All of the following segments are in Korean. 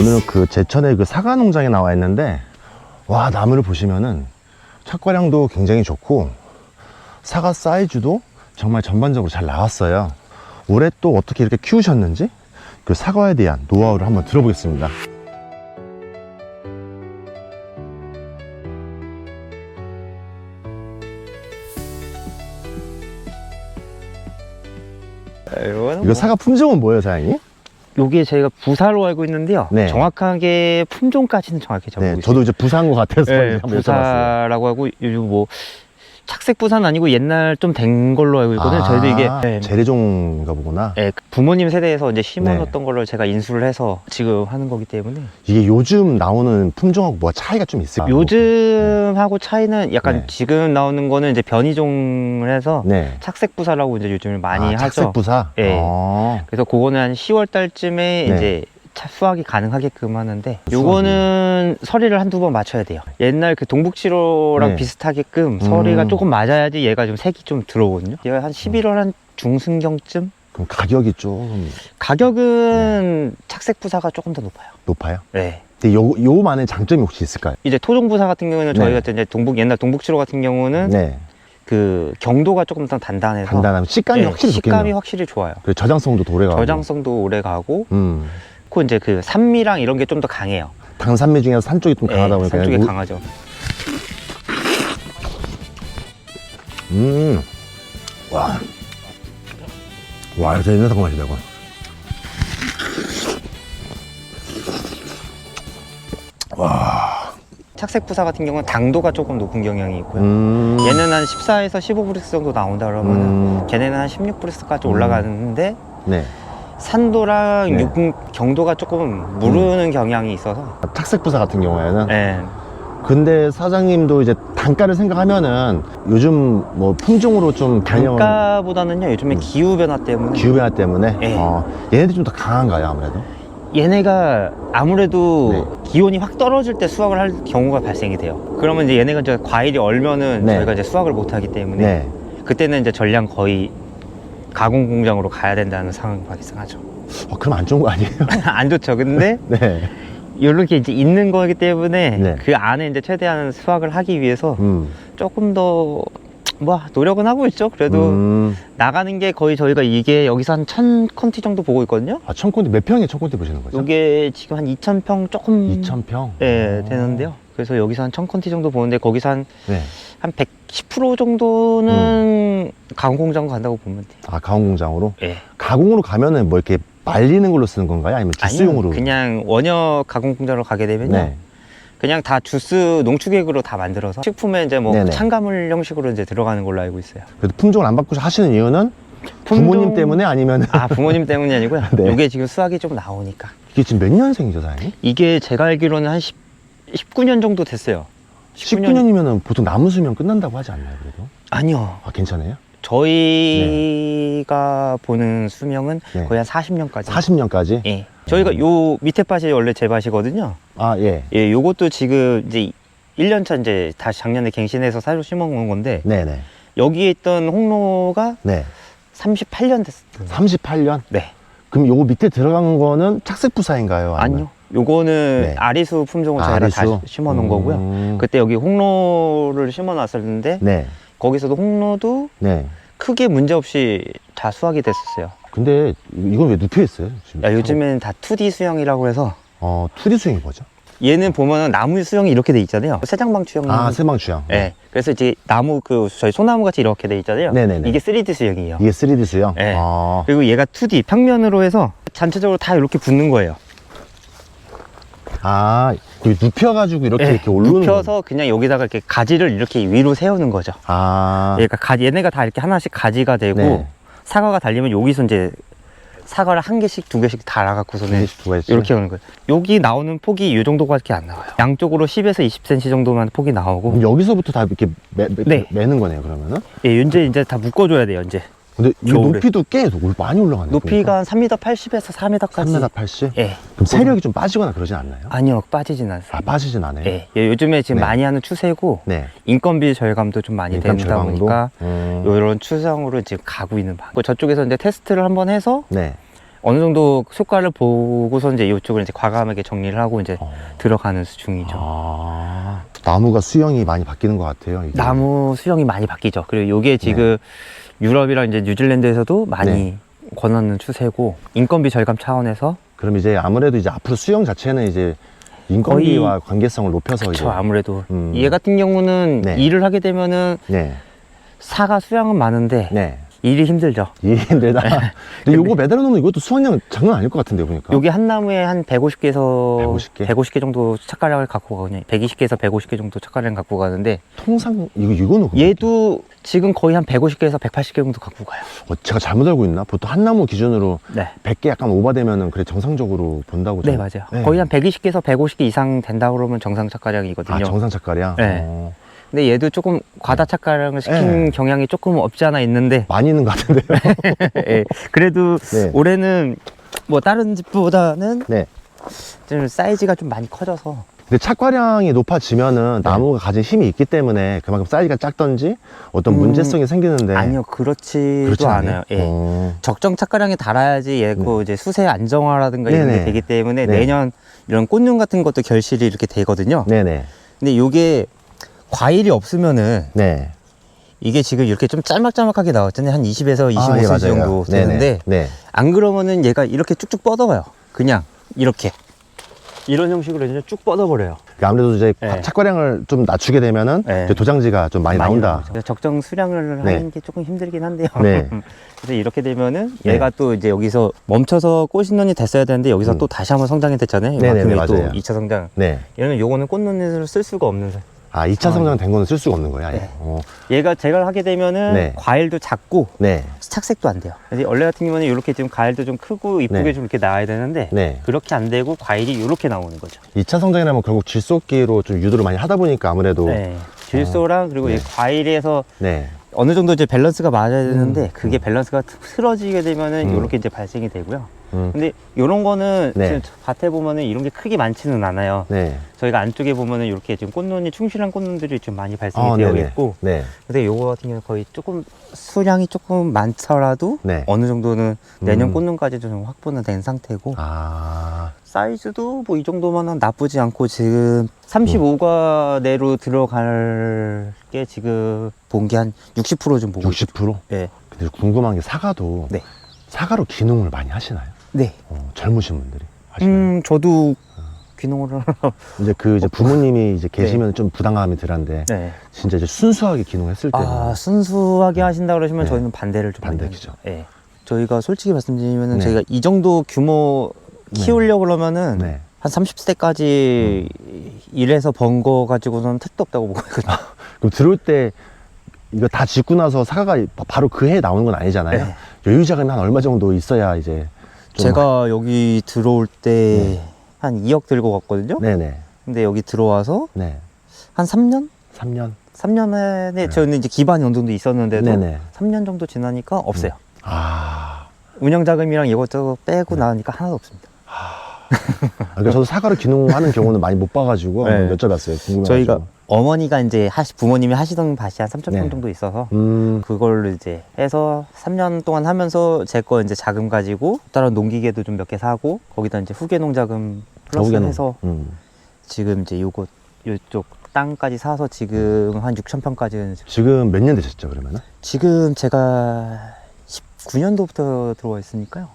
오늘은 그 제천의 그 사과 농장에 나와 있는데 와 나무를 보시면은 착과량도 굉장히 좋고 사과 사이즈도 정말 전반적으로 잘 나왔어요. 올해 또 어떻게 이렇게 키우셨는지 그 사과에 대한 노하우를 한번 들어보겠습니다. 이거는 이거 사과 품종은 뭐예요, 사장님? 요게 저희가 부사로 알고 있는데요. 네. 정확하게 품종까지는 정확히 잘 네, 모르겠어요. 저도 이제 부산 것 같아서 네, 한번 여쭤봤어요. 부사라고 하고 요즘 뭐 착색 부사는 아니고 옛날 좀 된 걸로 알고 있거든요. 저희도 이게 아, 네, 재래종인가 보구나. 네, 부모님 세대에서 이제 심어놓던 걸로 제가 인수를 해서 지금 하는 거기 때문에 이게 요즘 나오는 품종하고 뭐가 차이가 좀 있어요? 요즘하고 차이는 약간 네. 지금 나오는 거는 이제 변이종을 해서 네. 착색 부사라고 이제 요즘 많이 아, 하죠. 착색 부사. 예. 어. 그래서 그거는 한 10월 달쯤에 네. 이제 차- 수확이 가능하게끔 하는데. 요거는 서리를 한두 번 맞춰야 돼요. 옛날 그 동북치로랑 네. 비슷하게끔 음. 서리가 조금 맞아야지 얘가 좀 색이 좀 들어오거든요. 얘가 한 11월 한 중순경쯤 그럼 가격이 좀 가격은 착색 부사가 조금 더 높아요. 높아요? 네. 근데 요, 요만의 장점이 혹시 있을까요? 이제 토종 부사 같은 경우는 네. 저희 같은 이제 동북 옛날 동북치로 같은 경우는 네. 그 경도가 조금 더 단단해서 단단하면 식감이 네, 확실히 식감이 좋겠네요. 확실히 좋아요. 그리고 저장성도 오래가고. 저장성도 오래 가고 음. 그 이제 그 산미랑 이런 게 좀 더 강해요. 당산미 중에서 산 쪽이 좀 강하다 네, 보니까. 산 쪽이 우- 강하죠. 음. 와. 와, 이거 진짜 사과 맛이다, 이거. 착색 부사 같은 경우는 당도가 조금 높은 경향이 있고요. 음. 얘는 한 14에서 15브릭스 정도 나온다 그러면 은 음. 걔네는 한 16브릭스까지 음. 올라가는데 네. 산도랑 네. 육 경도가 조금 무르는 경향이 있어서 착색 부사 같은 경우에는. 네. 근데 사장님도 이제 단가를 생각하면은 요즘 뭐 품종으로 좀 변형. 단가보다는요 요즘에 음. 기후 변화 때문에 기후 변화 때문에. 네. 어, 얘네들이 좀 더 강한가요, 아무래도? 얘네가 아무래도 네. 기온이 확 떨어질 때 수확을 할 경우가 발생이 돼요. 그러면 이제 얘네가 이제 과일이 얼면은 네. 저희가 이제 수확을 못 하기 때문에 네. 그때는 이제 전량 거의 가공 공장으로 가야 된다는 상황이 발생하죠. 어, 그럼 안 좋은 거 아니에요? 안 좋죠. 근데 네. 이렇게 이제 있는 거기 때문에 네. 그 안에 이제 최대한 수확을 하기 위해서 음. 조금 더 뭐 노력은 하고 있죠. 그래도 음. 나가는 게 거의 저희가 이게 여기서 한 천 컨티 정도 보고 있거든요. 아, 천콘대 몇 평에 천콘대 보시는 거죠? 이게 지금 한 2,000평 조금 2,000평? 예, 되는데요. 그래서 여기서 한 1000컨티 정도 보는데 거기서 한, 네. 한 110% 정도는 가공 공장 간다고 보면 돼요. 아, 가공 공장으로? 예. 가공으로 가면은 뭐 이렇게 말리는 걸로 쓰는 건가요? 아니면 주스용으로? 아니요, 그냥 원형 가공 공장으로 가게 되면요. 네. 그냥 다 주스 농축액으로 다 만들어서 식품에 이제 뭐 네네. 첨가물 형식으로 이제 들어가는 걸로 알고 있어요. 그래도 품종을 안 바꾸셔 하시는 이유는 부모님 품종- 때문에 아니면 아, 부모님 때문이 아니고요. 네. 이게 지금 수확이 좀 나오니까. 이게 지금 몇 년생이죠, 사장님? 이게 제가 알기로는 한 10, 19년 정도 됐어요. 19년이면은 보통 나무 수명 끝난다고 하지 않나요, 그래도? 아니요. 아, 괜찮아요? 저희가 보는 수명은 네. 거의 한 40년까지. 40년까지? 예. 저희가 요 밑에 밭이 원래 제 밭이거든요. 아, 예. 예, 요것도 지금 이제 1년 차 이제 다시 작년에 갱신해서 새로 심어 놓은 건데 네네. 여기에 있던 홍로가 네. 38년 됐어요. 38년? 네. 그럼 요거 밑에 들어간 거는 착색 부사인가요? 아니면- 아니요. 요거는 네. 아리수 품종을 아, 저희가 아리수? 다 심어 놓은 거고요. 음. 그때 여기 홍로를 심어 놨었는데 네. 거기서도 홍로도 네. 크게 문제 없이 다 수확이 됐었어요. 근데 이건 왜 눕혀 있어요? 지금 야, 요즘엔 다 2D 수영이라고 해서 어, 투디 수영이 뭐죠? 얘는 보면은 나무 수영이 이렇게 돼 있잖아요. 새장방 수영. 아, 세방 주영. 네. 그래서 이제 나무 그 저희 소나무 같이 이렇게 돼 있잖아요. 네네네. 이게 3D 수영이에요. 이게 3D 수영? 네. 아. 그리고 얘가 2D 평면으로 해서 전체적으로 다 이렇게 붙는 거예요. 아, 눕혀가지고 이렇게 네, 이렇게 오르는 눕혀서 그냥 여기다가 이렇게 가지를 이렇게 위로 세우는 거죠. 거. 아. 그러니까 가지 얘네가 다 이렇게 하나씩 가지가 되고 네. 사과가 달리면 여기서 이제 사과를 한 개씩 두 개씩 달아갖고서는 두 개씩 두 개씩. 이렇게 오는 거예요. 여기 나오는 폭이 이 정도밖에 안 나와요. 양쪽으로 10에서 20cm 정도만 폭이 나오고 그럼 여기서부터 다 이렇게 매, 매, 네. 매는 거네요, 그러면은? 예, 이제 이제 다 묶어줘야 돼요. 이제 근데 이 겨울에. 높이도 꽤 올- 많이 올라가네요. 높이가 한 3m 80에서 4m까지. 3m 80? 예. 그럼 세력이 좀 빠지거나 그러진 않나요? 아니요, 빠지진 않습니다. 아, 빠지진 않아요? 예, 예, 요즘에 지금 네. 많이 하는 추세고 네. 인건비 절감도 좀 많이 절감도? 보니까 음. 이런 추상으로 지금 가고 있는 방. 그 저쪽에서 이제 테스트를 한번 해서 네. 어느 정도 효과를 보고서 이제 이쪽을 이제 과감하게 정리를 하고 이제 어. 들어가는 중이죠. 아, 나무가 수영이 많이 바뀌는 것 같아요. 이게. 나무 수영이 많이 바뀌죠. 그리고 이게 지금 유럽이랑 이제 뉴질랜드에서도 많이 네. 권하는 추세고 인건비 절감 차원에서 그럼 이제 아무래도 이제 앞으로 수영 자체는 이제 인건비와 관계성을 높여서 이제 그렇죠. 아무래도 음. 얘 같은 경우는 네. 일을 하게 되면은 네, 사가 수양은 많은데 네. 일이 힘들죠. 이해 힘들다. 근데 요거 매달아 놓으면 이것도 수확량 장난 아닐 것 같은데 보니까. 여기 한 나무에 한 150개에서 150개? 150개 정도 착가량을 갖고 가거든요. 120개에서 150개 정도 착가량 갖고 가는데 통상 이거 이거는 얘도 지금 거의 한 150개에서 180개 정도 갖고 가요. 어, 제가 잘못 알고 있나? 보통 한 나무 기준으로 네. 100개 약간 오버되면은 그래 정상적으로 본다고. 네, 저- 맞아요. 네. 거의 한 120개에서 150개 이상 된다 그러면 정상 착가량이거든요. 아 정상 착가량. 네. 어, 근데 얘도 조금 과다 착가량을 시킨 네. 경향이 조금 없지 않아 있는데 많이 있는 것 같은데요. 예, 그래도 네. 올해는 뭐 다른 집보다는 네. 좀 사이즈가 좀 많이 커져서 근데 착과량이 높아지면은 네. 나무가 가진 힘이 있기 때문에 그만큼 사이즈가 작던지 어떤 음, 문제성이 생기는데 아니요 그렇지도 그렇지 않아요. 않아요. 예. 어. 적정 착가량에 달아야지 얘고 이제 수세 안정화라든가 이런 네네. 게 되기 때문에 네. 내년 이런 꽃눈 같은 것도 결실이 이렇게 되거든요. 네네. 근데 요게 과일이 없으면은 네. 이게 지금 이렇게 좀 짤막짤막하게 나왔잖아요. 한 20에서 25cm 아, 예, 맞아요. 정도 네네. 되는데 네. 안 그러면은 얘가 이렇게 쭉쭉 뻗어요. 그냥 이렇게 이런 형식으로 이제 쭉 뻗어버려요. 그러니까 아무래도 이제 네. 착과량을 좀 낮추게 되면은 네. 이제 도장지가 좀 많이, 나온다. 나오죠. 적정 수량을 네. 하는 게 조금 힘들긴 한데요. 네. 그래서 이렇게 되면은 네. 얘가 또 이제 여기서 멈춰서 꽃눈이 됐어야 되는데 여기서 음. 또 다시 한번 성장이 됐잖아요. 네네네, 이만큼이 또 맞아요. 2차 성장. 네. 얘는 요거는 꽃눈으로 쓸 수가 없는 사- 아, 2차 성장 된 거는 쓸 수가 없는 거야. 아예. 네. 어. 얘가 제가 하게 되면은 네. 과일도 작고 네. 착색도 안 돼요. 그래서 원래 같은 경우는 이렇게 지금 과일도 좀 크고 이쁘게 네. 좀 이렇게 나와야 되는데 네. 그렇게 안 되고 과일이 이렇게 나오는 거죠. 2차 성장이라면 결국 질소기로 좀 유도를 많이 하다 보니까 아무래도 네. 네. 질소랑 그리고 네. 이 과일에서 어느 정도 이제 밸런스가 맞아야 되는데 음, 그게 음. 밸런스가 틀어지게 되면은 음. 이렇게 이제 발생이 되고요. 음. 근데 이런 거는 네. 지금 밭에 보면은 이런 게 크게 많지는 않아요. 네. 저희가 안쪽에 보면은 이렇게 지금 꽃눈이 충실한 꽃눈들이 좀 많이 발생이 아, 되어 네네. 있고, 네. 근데 요거 같은 경우는 거의 조금 수량이 조금 많더라도 네. 어느 정도는 내년 음. 꽃눈까지 좀 확보는 된 상태고 아. 사이즈도 뭐 이 정도면은 나쁘지 않고 지금 35가 내로 들어갈 게 지금 본 게 한 60%좀 보고 있어요. 60%? 네. 근데 궁금한 게 사과도 네. 사과로 기농을 많이 하시나요? 네. 어, 젊으신 분들이 하시나요? 음, 저도 귀농을 이제 그 이제 부모님이 이제 계시면 좀 부담감이 들한데 네. 진짜 이제 순수하게 기농했을 때는 아, 순수하게 하신다 그러시면 네. 저희는 반대를 좀 반대 많이 기죠. 하죠. 예. 저희가 솔직히 말씀드리면은 네. 저희가 이 정도 규모 네. 키우려고 그러면은 네. 음. 한 30대까지 일해서 번 거 가지고는 택도 없다고 보고 있거든요. 그럼 들어올 때 이거 다 짓고 나서 사과가 바로 그 해에 나오는 건 아니잖아요. 네. 여유 자금이 한 얼마 정도 있어야 이제 좀 제가 여기 들어올 때한 2억 들고 갔거든요. 네네 근데 여기 들어와서 네 한 3년? 3년 3년에 네. 저는 이제 기반이 어느 정도 있었는데도 네네 3년 정도 지나니까 없어요. 아 운영 자금이랑 이것저것 빼고 네. 나니까 하나도 없습니다. 그러니까 저도 사과로 기농하는 경우는 많이 못 봐가지고 네. 여쭤봤어요. 궁금해가지고. 저희가 어머니가 이제 하시 부모님이 하시던 밭이 한 3천 평 네. 정도 있어서 음 그걸로 이제 해서 3년 동안 하면서 제 거 이제 자금 가지고 다른 농기계도 좀 몇 개 사고 거기다 이제 후계 농 자금 플러스 저기는, 해서 음. 지금 이제 요거 요쪽 땅까지 사서 지금 한 6천 평까지는 지금 몇 년 되셨죠 그러면은? 지금 제가 19년도부터 들어와 있으니까요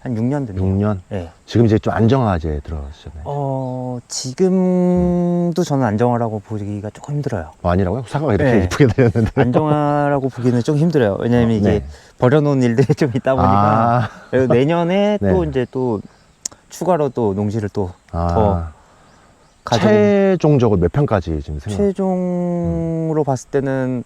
한 6년 됐네요. 6년. 네. 지금 이제 좀 안정화제 들어가셨나요? 어 지금도 저는 안정화라고 보기가 조금 힘들어요. 어, 아니라고요? 사과가 이렇게 네. 이쁘게 되었는데. 안정화라고 보기는 좀 힘들어요. 왜냐면 이게 네. 버려놓은 일들이 좀 있다 보니까 아, 그리고 내년에 네. 또 이제 또 추가로 또 농지를 또 아. 가지고 최종적으로 몇 평까지 지금 생각? 최종으로 봤을 때는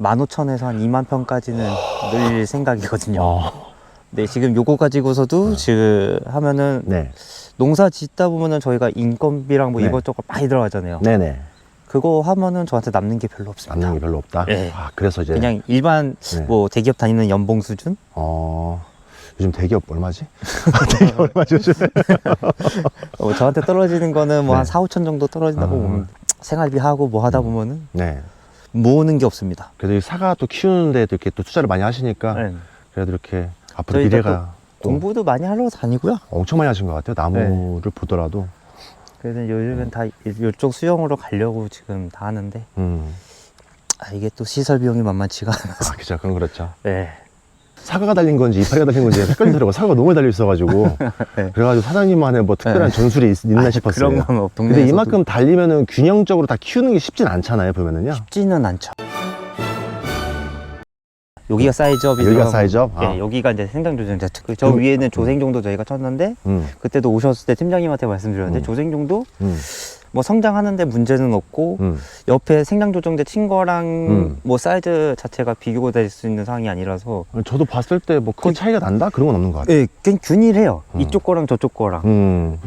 15,000에서 한 2만 평까지는 늘 생각이거든요. 어, 근데 지금 요거 가지고서도 지금 하면은 네. 농사 짓다 보면은 저희가 인건비랑 뭐 네. 이것저것 많이 들어가잖아요. 네네. 그거 하면은 저한테 남는 게 별로 없습니다. 남는 게 별로 없다. 네. 아, 그래서 이제 그냥 일반 네. 뭐 대기업 다니는 연봉 수준? 어 요즘 대기업 얼마지? 대기업 얼마지 요즘? 어, 저한테 떨어지는 거는 뭐 네. 한 4, 5천 정도 떨어진다고 아. 보면 생활비 하고 뭐 하다 보면은 네. 모으는 게 없습니다. 그래도 이 사과 또 키우는데 도 이렇게 또 투자를 많이 하시니까 네. 그래도 이렇게 앞으로 저희가 미래가 공부도 많이 하러 다니고요. 엄청 많이 하신 것 같아요. 나무를 보더라도. 그래서 요즘엔 다 이- 이쪽 수영으로 가려고 지금 다 하는데 음. 아, 이게 또 시설 비용이 만만치가 않아서. 아, 그죠. 그건 그렇죠. 네. 사과가 달린 건지 이파리가 달린 건지 헷갈리더라고. 사과가 너무 달려 있어가지고. 네. 그래가지고 사장님만의 뭐 특별한 네. 전술이 있, 나 아, 싶었어요. 그런 건 뭐, 근데 동네에서도 이만큼 달리면은 균형적으로 다 키우는 게 쉽진 않잖아요, 보면은요. 쉽지는 않죠. 여기가 사이즈업이 여기가 들어가고, 사이즈업? 아. 예, 여기가 이제 생장 조정자 특저 음, 위에는 조생종도 저희가 쳤는데 음, 그때도 오셨을 때 팀장님한테 말씀드렸는데 음. 조생종도 음, 뭐 성장하는데 문제는 없고 음. 옆에 생장 조정제 친 거랑 음. 뭐 사이즈 자체가 비교가 될 수 있는 상황이 아니라서 저도 봤을 때 뭐 큰 차이가 난다? 그런 건 없는 것 같아요. 예, 그냥 균일해요. 음. 이쪽 거랑 저쪽 거랑. 음,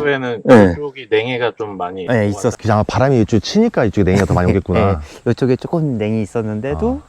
원초에는 네. 그쪽이 냉해가 좀 많이 예, 있었어. 그냥 아마 바람이 이쪽 치니까 이쪽에 냉이가 더 많이 오겠구나. 이쪽에 조금 냉이 있었는데도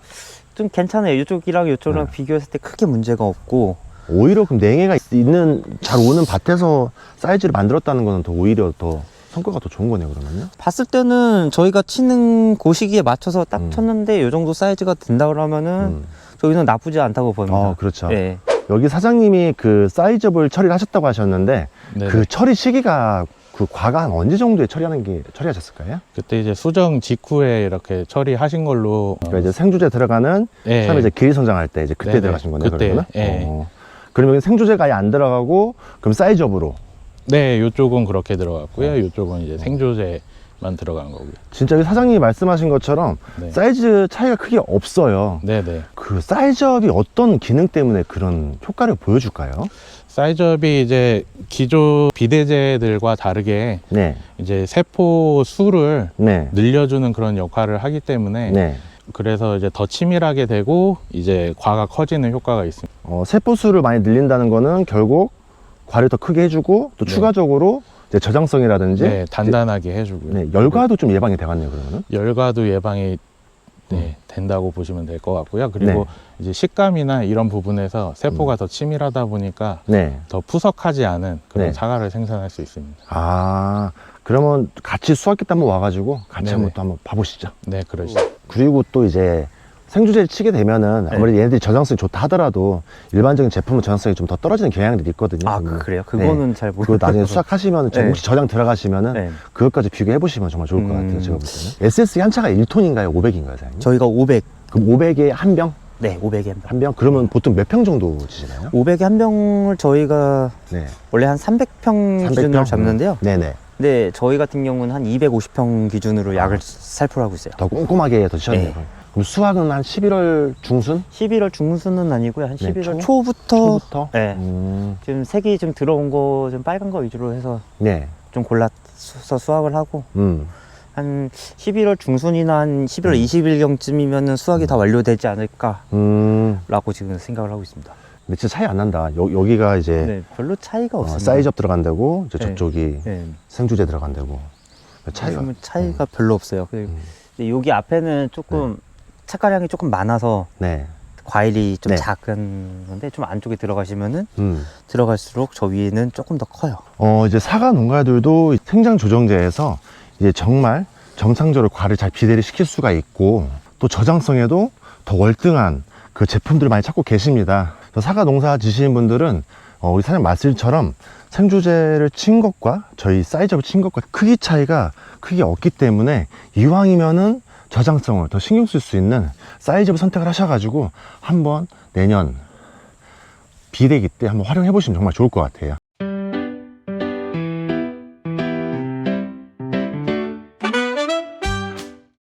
좀 괜찮아요. 이쪽이랑 이쪽이랑 네. 비교했을 때 크게 문제가 없고 오히려 그럼 냉해가 있는, 잘 오는 밭에서 사이즈를 만들었다는 거는 더 오히려 더 성과가 더 좋은 거네요, 그러면요. 봤을 때는 저희가 치는 그 시기에 맞춰서 딱 음. 쳤는데 이 정도 사이즈가 된다 그러면은 음. 저희는 나쁘지 않다고 봅니다. 어, 그렇죠. 예. 여기 사장님이 그 사이즈업을 처리를 하셨다고 하셨는데 네, 그 처리 시기가 그 과가 한 언제 정도에 처리하는 게 처리하셨을까요? 그때 이제 수정 직후에 이렇게 처리하신 걸로 그러니까 이제 생주제 들어가는 예. 처음에 이제 길이 성장할 때 이제 그때 네네. 들어가신 거네요. 그때, 그러면 예. 어. 그러면 생주제가 아예 안 들어가고 그럼 사이즈업으로 네, 요쪽은 그렇게 들어갔고요. 어. 요쪽은 이제 생조제 만 들어간 거고요. 진짜 사장님이 말씀하신 것처럼 네. 사이즈 차이가 크게 없어요. 네, 네. 그 사이즈업이 어떤 기능 때문에 그런 효과를 보여줄까요? 사이즈업이 이제 기존 비대제들과 다르게 네, 이제 세포 수를 네, 늘려주는 그런 역할을 하기 때문에 네. 그래서 이제 더 치밀하게 되고 이제 과가 커지는 효과가 있습니다. 어, 세포 수를 많이 늘린다는 거는 결국 과를 더 크게 해주고 또 네. 추가적으로 이제 저장성이라든지 네, 단단하게 해주고요. 네, 열과도 좀 예방이 되겠네요 그러면은. 열과도 예방이 네, 음. 된다고 보시면 될 것 같고요. 그리고 네. 이제 식감이나 이런 부분에서 세포가 더 치밀하다 보니까 네. 더 푸석하지 않은 그런 네. 사과를 생산할 수 있습니다. 아 그러면 같이 수학기 때 한번 와가지고 같이 네네. 한번 또 한번 봐보시죠. 네, 그러시죠. 그리고 또 이제 생주제를 치게 되면은 네. 아무래도 얘네들이 저장성이 좋다 하더라도 일반적인 제품은 저장성이 좀 더 떨어지는 경향들이 있거든요. 아, 그러면 그, 래요 그거는 잘 그거 모르겠어요. 나중에 수확하시면 좀 네. 혹시 저장 들어가시면은 네. 그것까지 비교해 보시면 정말 좋을 것 음. 같아요. 제가 볼 때는. SS 한차가 1톤인가요? 500인가요, 사장님? 저희가 500, 그럼 500에 한 병? 네, 500에 한 병. 한 병? 그러면 보통 몇 평 정도 치시나요? 500에 한 병을 저희가 네. 원래 한 300평, 기준으로 잡는데요. 네네. 근데 저희 같은 경우는 한 250평 기준으로 약을 살포를 하고 있어요. 더 꼼꼼하게 더 치셨네요. 네. 그럼 수확은 한 11월 중순? 11월 중순은 아니고요. 한 네, 11월 초? 초부터 초부터? 네. 음, 지금 색이 좀 들어온 거 좀 빨간 거 위주로 해서 네. 좀 골라서 수확을 하고 음. 한 11월 중순이나 한 11월 음. 20일경쯤이면은 수확이 다 완료되지 않을까라고 음. 지금 생각을 하고 있습니다. 근데 진짜 차이 안 난다. 여, 여기가 이제 네, 별로 차이가 어, 없습니다. 사이즈업 들어간다고 이제 네. 저쪽이 네, 생주제 들어간다고. 차이가. 차이가 차이가 별로 없어요. 그- 음. 근데 여기 앞에는 조금 착가량이 조금 많아서 네. 과일이 좀 네. 작은 건데 좀 안쪽에 들어가시면은 음. 들어갈수록 저 위에는 조금 더 커요. 어, 이제 사과 농가들도 생장 조정제에서 이제 정말 정상적으로 과를 잘 비대를 시킬 수가 있고 또 저장성에도 더 월등한 그 제품들을 많이 찾고 계십니다. 저 사과 농사 지시는 분들은 어, 우리 사장님 말씀처럼 생주제를 친 것과 저희 사이즈업을 친 것과 크기 차이가 크게 없기 때문에 이왕이면은 저장성을 더 신경 쓸 수 있는 사이즈업을 선택을 하셔가지고 한번 내년 비대기 때 한번 활용해 보시면 정말 좋을 것 같아요.